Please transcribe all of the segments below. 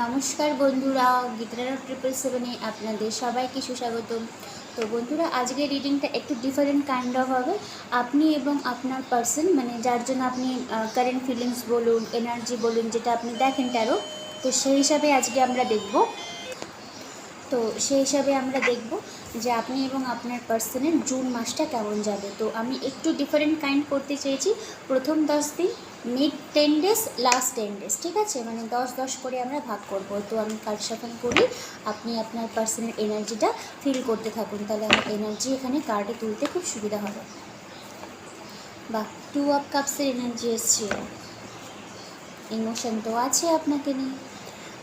নমস্কার বন্ধুরা গীতারা ট্রিপল সেভেনে আপনাদের সবাইকে সুস্বাগতম। তো বন্ধুরা, আজকের রিডিংটা একটু ডিফারেন্ট কাইন্ড অফ হবে। আপনি এবং আপনার পার্সন মানে যার জন্য আপনি কারেন্ট ফিলিংস বলুন এনার্জি বলুন, যেটা আপনি দেখেন তারও তো সেই হিসাবে আজকে আমরা দেখব। তো সেই হিসাবে আমরা দেখব যে আপনি এবং আপনার পার্সনের জুন মাসটা কেমন যাবে। তো আমি একটু ডিফারেন্ট কাইন্ড করতে চেয়েছি। প্রথম দশ দিন mid ten days last ten days ঠিক আছে? মানে দশ দশ করে আমরা ভাগ করব। তো আমি কার্ড শাফল করি, আপনি আপনার পার্সনের এনার্জিটা ফিল করতে থাকুন। তাহলে আমার এনার্জি এখানে কার্ডে তুলতে খুব সুবিধা হবে। বা টু অফ কাপসের এনার্জি এসছে। ইমোশন তো আছে আপনাকে নিয়ে।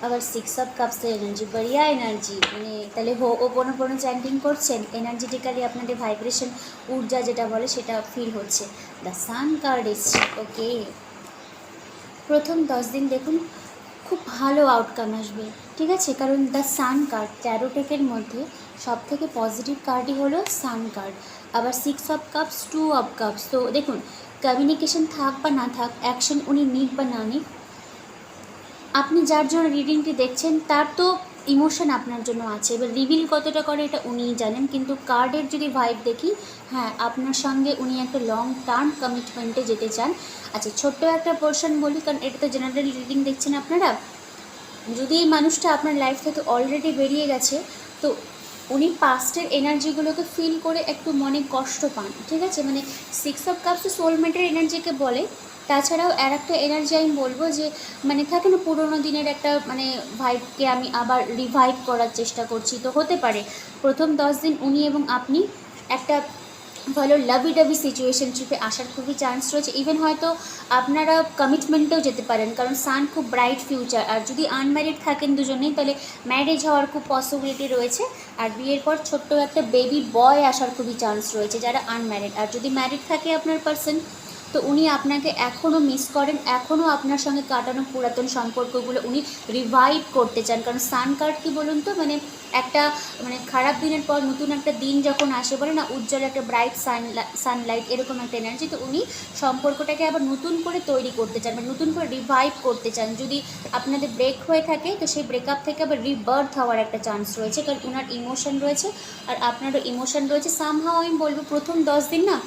আবার সিক্স অফ কাপসের এনার্জি বড়িয়া এনার্জি মানে তাহলে হো, ও কোনো কোনো চ্যান্টিং করছেন এনার্জেটিক্যালি আপনাদের ভাইব্রেশন ঊর্জা যেটা বলে সেটা ফিল হচ্ছে। দ্য সান কার্ড এসছে ওকে প্রথম দশ দিন দেখুন, খুব ভালো আউটকাম আসবে, ঠিক আছে? কারণ দ্য সান কার্ড ট্যারোটেকের মধ্যে সব থেকে পজিটিভ কার্ডই হলো সান কার্ড আবার six of cups two of cups তো দেখুন কমিউনিকেশন থাক বা না থাক অ্যাকশন উনি নিক বা না নিক আপনি যার জন্য রিডিংটি দেখছেন, তার তো ইমোশন আপনার জন্য আছে। এবার রিভিল কতটা করে এটা উনিই জানেন, কিন্তু কার্ডের যদি ভাইব দেখি হ্যাঁ আপনার সঙ্গে উনি একটা লং টার্ম কমিটমেন্টে যেতে চান। আচ্ছা ছোট্ট একটা পোর্শন বলি, কারণ এটা তো জেনারেল রিডিং দেখছেন আপনারা। যদি এই মানুষটা আপনার লাইফ থেকে অলরেডি বেরিয়ে গেছে, তো উনি পাস্টের এনার্জিগুলোকে ফিল করে একটু মনে কষ্ট পান, ঠিক আছে? মানে সিক্স অফ কাপস সোলমেটের এনার্জিকে বলে। তাছাড়াও আর একটা এনার্জি আমি বলব যে মানে থাকে না পুরোনো দিনের একটা মানে ভাইবকে আমি আবার রিভাইভ করার চেষ্টা করছি। তো হতে পারে, প্রথম দশ দিন উনি এবং আপনি একটা ভালো লাভি ডাবি সিচুয়েশনশিপে আসার খুবই চান্স রয়েছে। ইভেন হয়তো আপনারা কমিটমেন্টেও যেতে পারেন, কারণ সান খুব ব্রাইট ফিউচার আর যদি আনম্যারিড থাকেন দুজনেই, তাহলে ম্যারেজ হওয়ার খুব পসিবিলিটি রয়েছে। আর বিয়ের পর ছোট্ট একটা বেবি বয় আসার খুবই চান্স রয়েছে, যারা আনম্যারিড আর যদি ম্যারিড থাকে আপনার পার্সন তো উনি আপনাকে এখনও মিস করেন এখনও আপনার সঙ্গে কাটানো পুরাতন সম্পর্কগুলো উনি রিভাইভ করতে চান। কারণ সান কার্ড কী বলুন তো? মানে একটা মানে খারাপ দিনের পর নতুন একটা দিন যখন আসে, বলে না, উজ্জ্বল একটা ব্রাইট সান সানলাইট এরকম একটা এনার্জি তো উনি সম্পর্কটাকে আবার নতুন করে তৈরি করতে চান মানে নতুন করে রিভাইভ করতে চান। যদি আপনাদের ব্রেক হয়ে থাকে, তো সেই ব্রেকআপ থেকে আবার রিবার্থ হওয়ার একটা চান্স রয়েছে, কারণ ওনার ইমোশন রয়েছে, আর আপনারও ইমোশন রয়েছে। সামহাও আমি বলব, প্রথম দশ দিন না,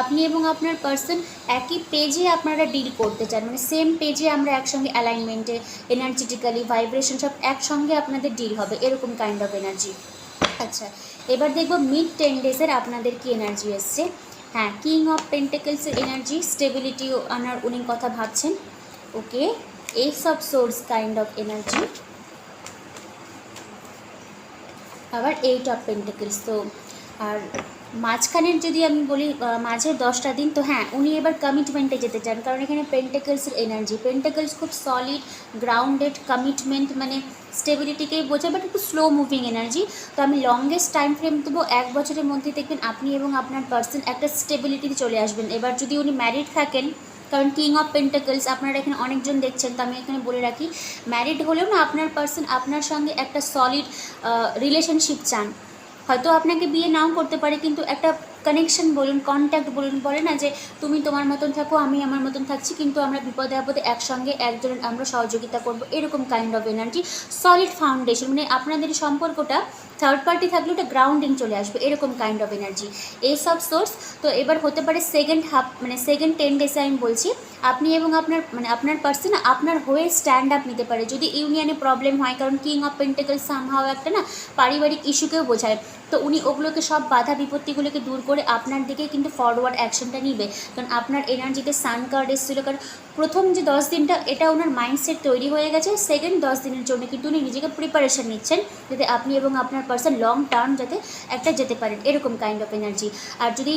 আপনি এবং আপনার পার্সন একই পেজে আপনারা ডিল করতে চান মানে সেম পেজে আমরা একসঙ্গে অ্যালাইনমেন্টে এনার্জেটিক্যালি ভাইব্রেশন সব একসঙ্গে আপনাদের ডিল হবে, এরকম কাইন্ড অফ এনার্জি আচ্ছা এবার দেখব মিড টেন ডেজের আপনাদের কি এনার্জি এসছে। হ্যাঁ কিং অফ পেন্টেকেলসের এনার্জি স্টেবিলিটি আনার উনি কথা ভাবছেন। ওকে এই সব সোর্স কাইন্ড অফ এনার্জি আবার এইট অফ পেন্টেকেলস তো আর মাঝখানের যদি আমি বলি মাঝের দশটা দিন, তো হ্যাঁ উনি এবার কমিটমেন্টে যেতে চান। কারণ এখানে পেন্টেকলসের এনার্জি পেন্টেকলস খুব সলিড গ্রাউন্ডেড কমিটমেন্ট মানে স্টেবিলিটিকেই বোঝায় বাট একটু স্লো মুভিং এনার্জি তো আমি লংগেস্ট টাইম ফ্রেম দেবো, এক বছরের মধ্যে দেখবেন আপনি এবং আপনার পার্সন একটা স্টেবিলিটিতে চলে আসবেন। এবার যদি উনি ম্যারিড থাকেন, কারণ কিং অফ পেন্টাকলস আপনারা এখানে অনেকজন দেখছেন, তো আমি এখানে বলে রাখি ম্যারিড হলেও না, আপনার পার্সন আপনার সঙ্গে একটা সলিড রিলেশনশিপ চান। হয়তো আপনাকে বিয়ে নাও করতে পারে, কিন্তু একটা কানেকশন বলুন কন্ট্যাক্ট বলুন, বলে না যে তুমি তোমার মতন থাকো, আমি আমার মতন থাকছি, কিন্তু আমরা বিপদে আপদে একসঙ্গে একজনের আমরা সহযোগিতা করব, এরকম kind of energy solid foundation মানে আপনাদের সম্পর্কটা থার্ড পার্টি থাকলে ওটা গ্রাউন্ডিং চলে আসবে, এরকম কাইন্ড অফ এনার্জি এই সব সোর্স তো এবার হতে পারে সেকেন্ড হাফ মানে সেকেন্ড টেন ডেসে আমি বলছি আপনি এবং আপনার মানে আপনার পার্সন আপনার হয়ে স্ট্যান্ড আপ নিতে পারে। যদি ইউনিয়নে প্রবলেম হয়, কারণ কিং অফ পেন্টেকল সামহাও একটা না পারিবারিক ইস্যুকেও বোঝায়। তো উনি ওগুলোকে সব বাধা বিপত্তিগুলোকে দূর করে আপনার দিকে কিন্তু ফরওয়ার্ড অ্যাকশনটা নিবে। কারণ আপনার এনার্জিতে সান কার্ড এসেছিল। কারণ প্রথম যে দশ দিনটা, এটা ওনার মাইন্ডসেট তৈরি হয়ে গেছে। সেকেন্ড দশ দিনের জন্য কিন্তু উনি নিজেকে প্রিপারেশন নিচ্ছেন, যাতে আপনি এবং আপনার পার্সন লং টার্ম যাতে একটা যেতে পারেন। এরকম কাইন্ড অফ এনার্জি আর যদি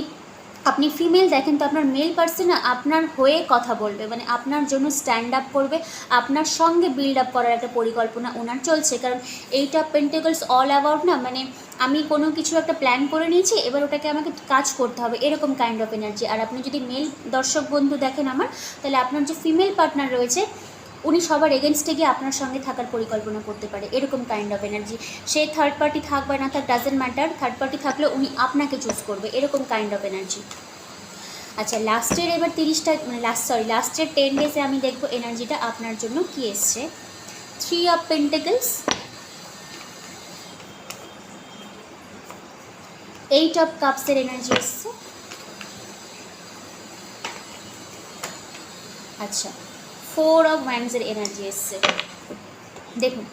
আপনি ফিমেল দেখেন তো আপনার মেল পার্সন আপনার হয়ে কথা বলবে মানে আপনার জন্য স্ট্যান্ড আপ করবে, আপনার সঙ্গে বিল্ড আপ করার একটা পরিকল্পনা ওনার চলছে। কারণ এইটা পেন্টেকলস অল অ্যাবাউট না মানে আমি কোনো কিছু একটা প্ল্যান করে নিয়েছি, এবার ওটাকে আমাকে কাজ করতে হবে, এরকম কাইন্ড অফ এনার্জি আর আপনি যদি মেল দর্শক বন্ধু দেখেন আমার, তাহলে আপনার যে ফিমেল পার্টনার রয়েছে উনি সবার এগেনস্টে গিয়ে আপনার সঙ্গে থাকার পরিকল্পনা করতে পারে, এরকম কাইন্ড অফ এনার্জি সে থার্ড পার্টি থাক বা না থাক ডাজেন্ট ম্যাটার থার্ড পার্টি থাকলে উনি আপনাকে চুজ করবে, এরকম কাইন্ড অফ এনার্জি আচ্ছা লাস্টের এবার তিরিশটা মানে লাস্ট সরি লাস্টের টেন ডেজে আমি দেখব এনার্জিটা আপনার জন্য কী এসছে। Three of pentacles eight of কাপসের energy এসছে। আচ্ছা ফোর অফ ওয়ান্সের এনার্জি এসছে। দেখুন,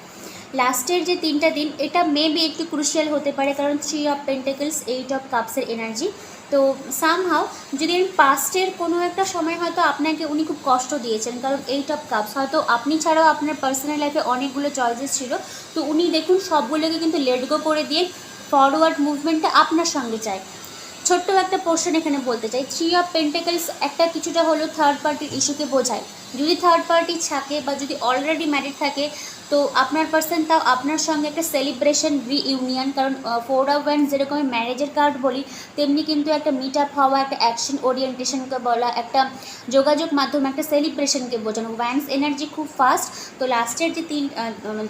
লাস্টের যে তিনটা দিন, এটা মেবি একটু ক্রুশিয়াল হতে পারে, কারণ three of pentacles eight of কাপসের energy তো সামহাও যদি আমি পাস্টের কোনো একটা সময় হয়তো আপনাকে উনি খুব কষ্ট দিয়েছেন, কারণ এইট অফ কাপস হয়তো আপনি ছাড়াও আপনার পার্সোনাল লাইফে অনেকগুলো চয়েসেস ছিল, তো উনি দেখুন সবগুলোকে কিন্তু লেট গো করে দিয়ে ফরওয়ার্ড মুভমেন্টটা আপনার সঙ্গে চায়। ছোট্ট একটা পোর্শন এখানে বলতে চাই থ্রি অফ পেন্টেকলস একটা কিছুটা হলো থার্ড পার্টির ইস্যুকে বোঝায়। যদি থার্ড পার্টি থাকে বা যদি অলরেডি ম্যারিড থাকে, তো আপনার পার্সন তাও আপনার সঙ্গে একটা সেলিব্রেশন রিইউনিয়ন কারণ ফোর অফ ওয়ান যেরকম আমি ম্যারেজের কার্ড বলি, তেমনি কিন্তু একটা মিট আপ হওয়া, একটা অ্যাকশন ওরিয়েন্টেশনকে বলা, একটা যোগাযোগ মাধ্যমে, একটা সেলিব্রেশনকে বোঝানো। ওয়ান্স এনার্জি খুব ফাস্ট তো লাস্টের যে তিন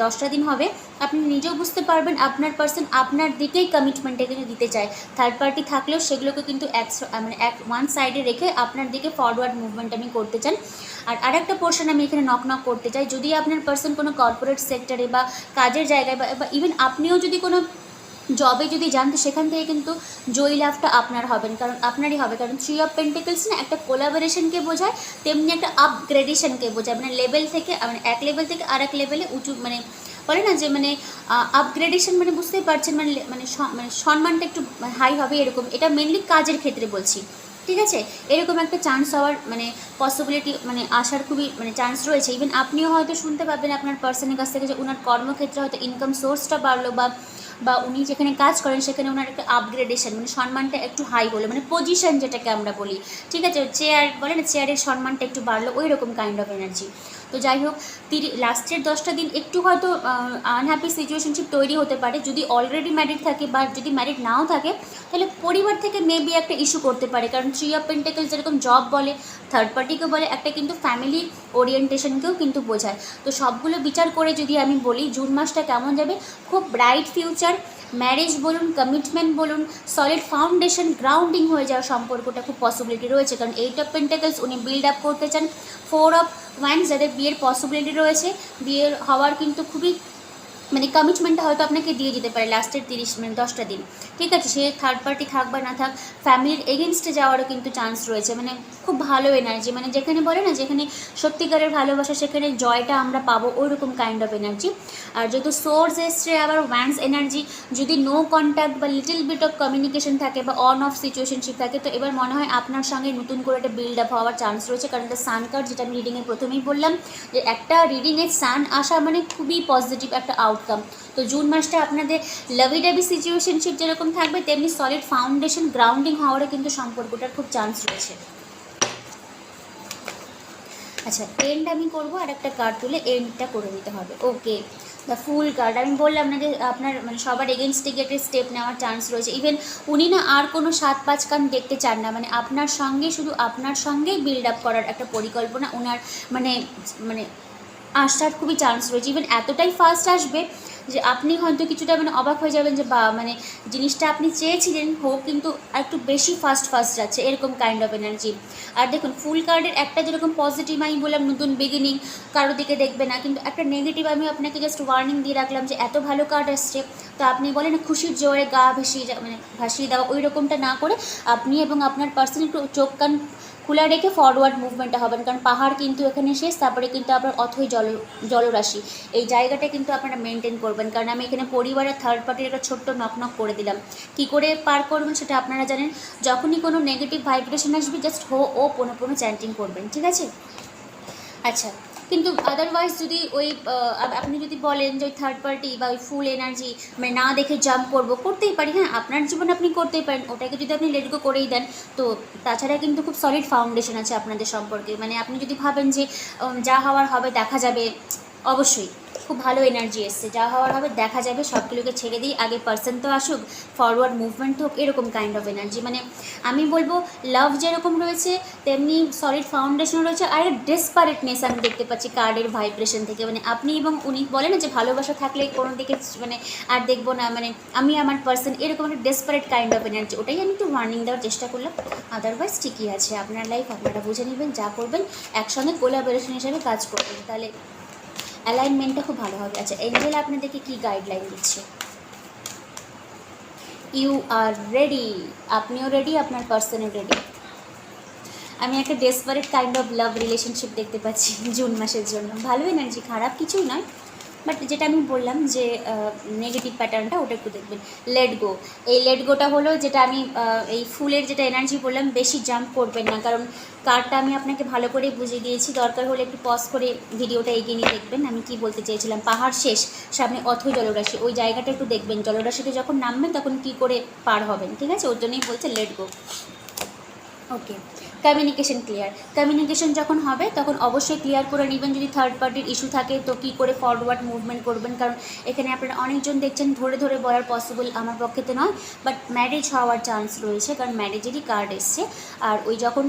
দশটা দিন হবে আপনি নিজেও বুঝতে পারবেন আপনার পার্সন আপনার দিকেই কমিটমেন্টটা কিন্তু দিতে চায়। থার্ড পার্টি থাকলেও সেগুলোকে কিন্তু এক মানে এক ওয়ান সাইডে রেখে আপনার দিকে ফরওয়ার্ড মুভমেন্ট আমি করতে চান আর আরেকটা পোর্শন আমি এখানে নক নক করতে চাই। যদি আপনার পার্সন কোনো কর্পোরেট সেক্টরে বা কাজের জায়গায় বা ইভেন আপনিও যদি কোনো জবে যদি যান, তো সেখান থেকে কিন্তু জয়ী লাভটা আপনার হবেন কারণ আপনারই হবে। কারণ থ্রি অফ পেন্টিকলস না একটা কোলাবোরেশনকে বোঝায়, তেমনি একটা আপগ্রেডেশনকে বোঝায়। মানে লেভেল থেকে মানে এক লেভেল থেকে আর এক লেভেলে উঁচু মানে বলে না যে মানে আপগ্রেডেশন মানে বুঝতেই পারছেন মানে মানে মানে সম্মানটা একটু হাই হবে এরকম। এটা মেনলি কাজের ক্ষেত্রে বলছি, ঠিক আছে? এরকম একটা চান্স হওয়ার মানে পসিবিলিটি মানে আসার খুবই মানে চান্স রয়েছে। ইভেন আপনিও হয়তো শুনতে পাবেন আপনার পার্সনের কাছ থেকে যে ওনার কর্মক্ষেত্রে হয়তো ইনকাম সোর্সটা বাড়লো বা বা উনি যেখানে কাজ করেন সেখানে ওনার একটা আপগ্রেডেশন মানে সম্মানটা একটু হাই হলো মানে পজিশন যেটাকে আমরা বলি, ঠিক আছে? চেয়ার বলে না চেয়ারের সম্মানটা একটু বাড়লো ওই রকম কাইন্ড অফ এনার্জি তো যাই হোক, তিরি, লাস্টের দশটা দিন একটু হয়তো আনহ্যাপি সিচুয়েশনশিপ তৈরি হতে পারে। যদি অলরেডি ম্যারিড থাকে বা যদি ম্যারিড নাও থাকে, তাহলে পরিবার থেকে মেবি একটা ইস্যু করতে পারে। কারণ থ্রি অফ পেন্টেকল যেরকম জব বলে থার্ড পার্টিকে বলে, একটা কিন্তু ফ্যামিলি ওরিয়েন্টেশনকেও কিন্তু বোঝায়। তো সবগুলো বিচার করে যদি আমি বলি জুন মাসটা কেমন যাবে? খুব ব্রাইট ফিউচার ম্যারেজ বলুন কমিটমেন্ট বলুন সলিড ফাউন্ডেশন গ্রাউন্ডিং হয়ে যাওয়ার সম্পর্কটা খুব পসিবিলিটি রয়েছে। কারণ এইট অফ পেন্টেকলস উনি বিল্ড আপ করতে চান। ফোর অফ ওয়ান্স যাদের বিয়ের পসিবিলিটি রয়েছে, বিয়ের হওয়ার কিন্তু খুবই মানে কমিটমেন্টটা হয়তো আপনাকে দিয়ে যেতে পারে লাস্টের তিরিশ মানে দশটা দিন। ঠিক আছে, সে থার্ড পার্টি থাক বা না থাক ফ্যামিলির এগেনস্টে যাওয়ারও কিন্তু চান্স রয়েছে। মানে খুব ভালো এনার্জি মানে যেখানে বলে না, যেখানে সত্যিকারের ভালোবাসা, সেখানে জয়টা আমরা পাবো ওইরকম কাইন্ড অফ এনার্জি আর যেহেতু সোর্স এসছে, আবার ওয়ান্স এনার্জি যদি নো কন্ট্যাক্ট বা লিটিল বিট অফ কমিউনিকেশন থাকে বা অন অফ সিচুয়েশনশিপ থাকে, তো এবার মনে হয় আপনার সঙ্গে নতুন করে একটা বিল্ড আপ হওয়ার চান্স রয়েছে। কারণ এটা সান কার্ড যেটা আমি রিডিংয়ে প্রথমেই বললাম, যে একটা রিডিংয়ে সান আসা মানে খুবই পজিটিভ একটা আউটকাম তো জুন মাসটা আপনাদের লাভি ডাবি সিচুয়েশনশিপ যেরকম থাকবে, তেমনি সলিড ফাউন্ডেশন গ্রাউন্ডিং হওয়ারও কিন্তু সম্পর্কটার খুব চান্স রয়েছে। আচ্ছা এন্ড আমি করব আর একটা কার্ড তুলে এন্ডটা করে দিতে হবে। ওকে দ্য ফুল কার্ড আমি বললাম যে আপনার মানে সবার এগেনস্টে একটা স্টেপ নেওয়ার চান্স রয়েছে। ইভেন উনি না আর কোনো সাত পাঁচ কান দেখতে চান না। মানে আপনার সঙ্গে শুধু আপনার সঙ্গেই বিল্ড আপ করার একটা পরিকল্পনা ওনার মানে মানে আসার খুবই চান্স রয়েছে। ইভেন এতটাই ফাস্ট আসবে যে আপনি হয়তো কিছুটা মানে অবাক হয়ে যাবেন যে বা মানে জিনিসটা আপনি চেয়েছিলেন, হোক কিন্তু একটু বেশি ফাস্ট ফাস্ট যাচ্ছে, এরকম কাইন্ড অফ এনার্জি আর দেখুন ফুল কার্ডের একটা যেরকম পজিটিভ আমি বললাম নতুন বিগিনিং কারোর দিকে দেখবে না, কিন্তু একটা নেগেটিভ আমি আপনাকে জাস্ট ওয়ার্নিং দিয়ে রাখলাম যে এত ভালো কার্ড আসছে, তো আপনি বলেন খুশির জোরে গা ভাসিয়ে মানে ভাসিয়ে দেওয়া ওই রকমটা না করে আপনি এবং আপনার পার্সন একটু চোখ কান খোলা রেখে ফরওয়ার্ড মুভমেন্টটা হবেন কারণ পাহাড় কিন্তু এখানে শেষ, তারপরে কিন্তু আপনার অথই জল, জলরাশি। এই জায়গাটা কিন্তু আপনারা মেনটেন করবেন, কারণ আমি এখানে পরিবারের থার্ড পার্টির একটা ছোট্ট নক নক করে দিলাম। কি করে পার করবেন সেটা আপনারা জানেন, যখনই কোনো নেগেটিভ ভাইব্রেশন আসবে জাস্ট হো, ও, পোনো পোনো চ্যান্টিং করবেন, ঠিক আছে? আচ্ছা কিন্তু আদারওয়াইজ যদি ওই আপনি যদি বলেন যে ওই থার্ড পার্টি বা ওই ফুল এনার্জি মানে না দেখে জাম্প করব, করতেই পারি। হ্যাঁ আপনার জীবন আপনি করতেই পারেন। ওটাকে যদি আপনি লেটগো করেই দেন, তো তাছাড়া কিন্তু খুব সলিড ফাউন্ডেশন আছে আপনাদের সম্পর্কে। মানে আপনি যদি ভাবেন যে যা হওয়ার হবে, দেখা যাবে, অবশ্যই। খুব ভালো এনার্জি এসছে। যা হওয়ার হবে, দেখা যাবে সবগুলোকে ছেড়ে দিই, আগে পার্সন তো আসুক ফরওয়ার্ড মুভমেন্ট হোক, এরকম কাইন্ড অফ এনার্জি মানে আমি বলব লাভ যেরকম রয়েছে, তেমনি সলিড ফাউন্ডেশন রয়েছে, আর ডেসপারেটনেস আমি দেখতে পাচ্ছি কার্ডের ভাইব্রেশন থেকে। মানে আপনি এবং উনি বলে না যে ভালোবাসা থাকলে কোনো দিকে মানে আর দেখব না মানে আমি, আমার পার্সন এরকম একটা ডেসপারেট কাইন্ড অফ এনার্জি ওটাই আমি একটু ওয়ার্নিং দেওয়ার চেষ্টা করলাম। আদারওয়াইজ ঠিকই আছে। আপনার লাইফ আপনারা বুঝে নেবেন, যা করবেন, একসঙ্গে কোলাবোরেশন হিসাবে কাজ করবেন। তাহলে অ্যালাইনমেন্টটা খুব ভালো হবে। আচ্ছা এঞ্জেল আপনাদেরকে কি গাইডলাইন দিচ্ছে? ইউ আর রেডি আপনিও রেডি আপনার পার্সনও রেডি আমি একটা desperate kind of love relationship দেখতে পাচ্ছি জুন মাসের জন্য। ভালো এনার্জি খারাপ কিছুই নয়। বাট যেটা আমি বললাম যে নেগেটিভ প্যাটার্নটা ওটা একটু দেখবেন। লেট গো এই লেট গোটা হলো যেটা আমি এই ফুলের যেটা এনার্জি বললাম, বেশি জাম্প করবেন না। কারণ কার্ডটা আমি আপনাকে ভালো করে বুঝিয়ে দিয়েছি। দরকার হলে একটু পজ করে ভিডিওটা এগিয়ে নিয়ে দেখবেন। আমি কি বলতে চেয়েছিলাম? পাহাড় শেষ, সামনে অথ জলরাশি। ওই জায়গাটা একটু দেখবেন। জলরাশিতে যখন নামবেন, তখন কি করে পার হবেন? ঠিক আছে? ওর জন্যই বলছে let go okay communication clear communication যখন হবে, তখন অবশ্যই ক্লিয়ার করে নেবেন যদি থার্ড পার্টির ইস্যু থাকে, তো কী করে ফরওয়ার্ড মুভমেন্ট করবেন? কারণ এখানে আপনারা অনেকজন দেখছেন, ধরে ধরে বলার পসিবল আমার পক্ষে তো নয় বাট ম্যারেজ হওয়ার চান্স রয়েছে, কারণ ম্যারেজেরই কার্ড এসছে। আর ওই যখন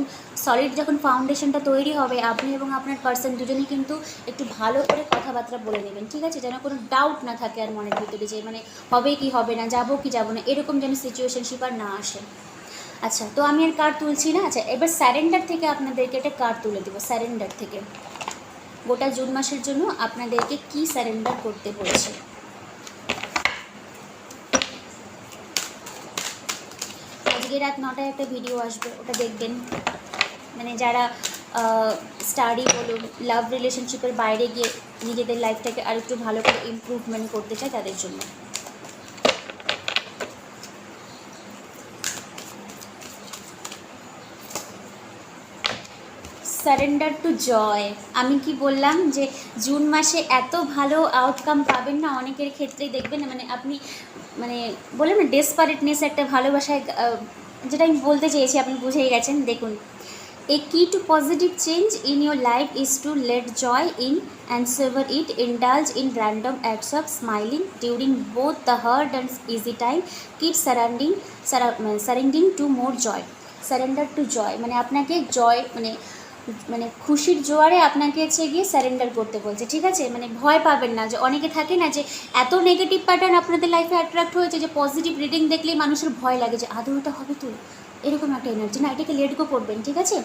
সলিড যখন ফাউন্ডেশনটা তৈরি হবে, আপনি এবং আপনার পার্সন দুজনেই কিন্তু একটু ভালো করে কথাবার্তা বলে নেবেন, ঠিক আছে? যেন কোনো ডাউট না থাকে আর মনের ভিতরে যে মানে হবে কি, হবে না, যাব কি যাব না, এরকম যেন সিচুয়েশনশিপ আর না আসে। আচ্ছা তো আমি আর কার্ড তুলছি না? আচ্ছা এবার স্যারেন্ডার থেকে আপনাদেরকে একটা কার্ড তুলে দেবো স্যারেন্ডার থেকে। গোটা জুন মাসের জন্য আপনাদেরকে কি স্যারেন্ডার করতে বলছে আজকে রাত নটায় একটা ভিডিও আসবে, ওটা দেখবেন। মানে যারা স্টাডি বলুন লাভ রিলেশনশিপের বাইরে গিয়ে নিজেদের লাইফটাকে আর একটু ভালো করে ইমপ্রুভমেন্ট করতে চায় তাদের জন্য। সারেন্ডার টু জয় আমি কি বললাম যে জুন মাসে এত ভালো আউটকাম পাবেন না? অনেকের ক্ষেত্রেই দেখবেন মানে আপনি মানে বললাম না ডেসপারেটনেস একটা ভালোবাসায় যেটা আমি বলতে চেয়েছি, আপনি বুঝেই গেছেন, দেখুন। A key to positive change in your life is to let joy in and savour it indulge in random acts of smiling during both the hard and easy time keep surrounding surrendering to more joy surrender to joy মানে আপনাকে জয় মানে মানে খুশির জোয়ারে আপনাকে হচ্ছে গিয়ে surrender করতে বলছে, ঠিক আছে? মানে ভয় পাবেন না, যে অনেকে থাকে না যে এত নেগেটিভ প্যাটার্ন আপনাদের লাইফে অ্যাট্রাক্ট হয়েছে যে পজিটিভ রিডিং দেখলেই মানুষের ভয় লাগে যে আদৌটা হবে তো? এরকম একটা এনার্জি না, এটাকে লেট গো করবেন, ঠিক আছে?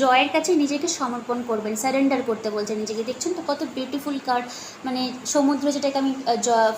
জয়ের কাছে নিজেকে সমর্পণ করবেন স্যারেন্ডার করতে বলছে নিজেকে। দেখছেন তো কত বিউটিফুল কার্ড মানে সমুদ্র যেটাকে আমি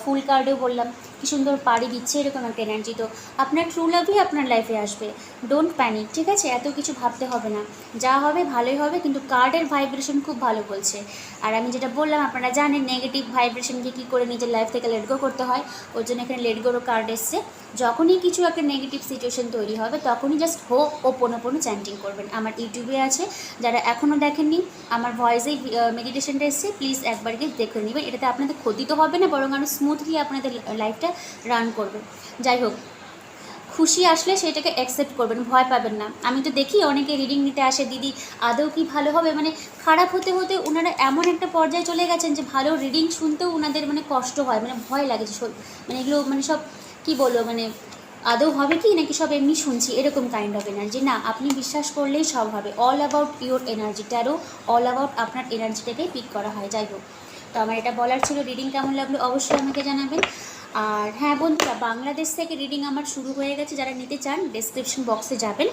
ফুল কার্ডেও বললাম, কি সুন্দর পাড়ি দিচ্ছে, এরকম একটা এনার্জি তো আপনার ট্রু লাভই আপনার লাইফে আসবে। ডোন্ট প্যানিক ঠিক আছে? এত কিছু ভাবতে হবে না। যা হবে ভালোই হবে, কিন্তু কার্ডের ভাইব্রেশন খুব ভালো বলছে। আর আমি যেটা বললাম, আপনারা জানেন নেগেটিভ ভাইব্রেশনকে কী করে নিজের লাইফ থেকে লেট গো করতে হয়? ওর জন্য এখানে লেট গোরও কার্ড এসছে। যখনই কিছু একটা নেগেটিভ সিচুয়েশন তৈরি হবে, তখনই জাস্ট হো ও পোনো পোনো চ্যান্টিং করবেন। আমার ইউটিউবে আছে, যারা এখনও দেখেননি, আমার ভয়েসেই মেডিটেশনটা এসছে প্লিজ একবার গিয়ে দেখে নেবেন। এটাতে আপনাদের ক্ষতি তো হবে না, বরং আরও স্মুথলি আপনাদের লাইফটা রান করবে। যাই হোক, খুশি আসলে সেটাকে অ্যাকসেপ্ট করবেন, ভয় পাবেন না। আমি তো দেখি অনেকে রিডিং নিতে আসে, দিদি, আদৌ কি ভালো হবে? মানে খারাপ হতে হতে ওনারা এমন একটা পর্যায়ে চলে গেছেন যে ভালো রিডিং শুনতেও ওনাদের মানে কষ্ট হয় মানে ভয় লাগে মানে এগুলো মানে সব, কি বলব মানে আদৌ হবে কি? নাকি সব এমনি শুনছি এরকম কাইন্ড অফ এনার্জি না, আপনি বিশ্বাস করলেই সব হবে। অল অ্যাবাউট ইউর এনার্জিটারও অল অ্যাবাউট আপনার এনার্জিটাকেই পিক করা হয়। যাই হোক, তো আমার এটা বলার ছিল। রিডিং কেমন লাগল অবশ্যই আমাকে জানাবেন। আর হ্যাঁ বন্ধুরা, বাংলাদেশ থেকে রিডিং আমার শুরু হয়ে গেছে। যারা নিতে চান ডেসক্রিপশন বক্সে যাবেন।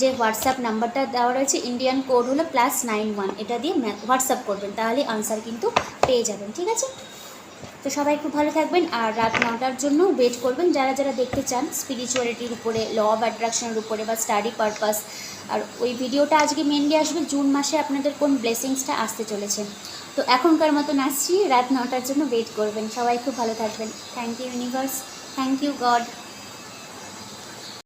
যে হোয়াটসঅ্যাপ নাম্বারটা দেওয়া রয়েছে ইন্ডিয়ান কোড হলো প্লাস নাইন ওয়ান এটা দিয়ে হোয়াটসঅ্যাপ করবেন, তাহলে আনসার কিন্তু পেয়ে যাবেন। ঠিক আছে? তো সবাই খুব ভালো থাকবেন আর রাত নটার জন্য ওয়েট করবেন। যারা যারা দেখতে চান স্পিরিচুয়ালিটির উপরে ল অফ অ্যাট্রাকশনের উপরে বা স্টাডি পারপাস আর ওই ভিডিওটা আজকে মেনলি আসবে জুন মাসে আপনাদের কোন ব্লেসিংসটা আসতে চলেছে। তো এখনকার মতন আসছি, রাত নটার জন্য ওয়েট করবেন। সবাই খুব ভালো থাকবেন। Thank you universe thank you God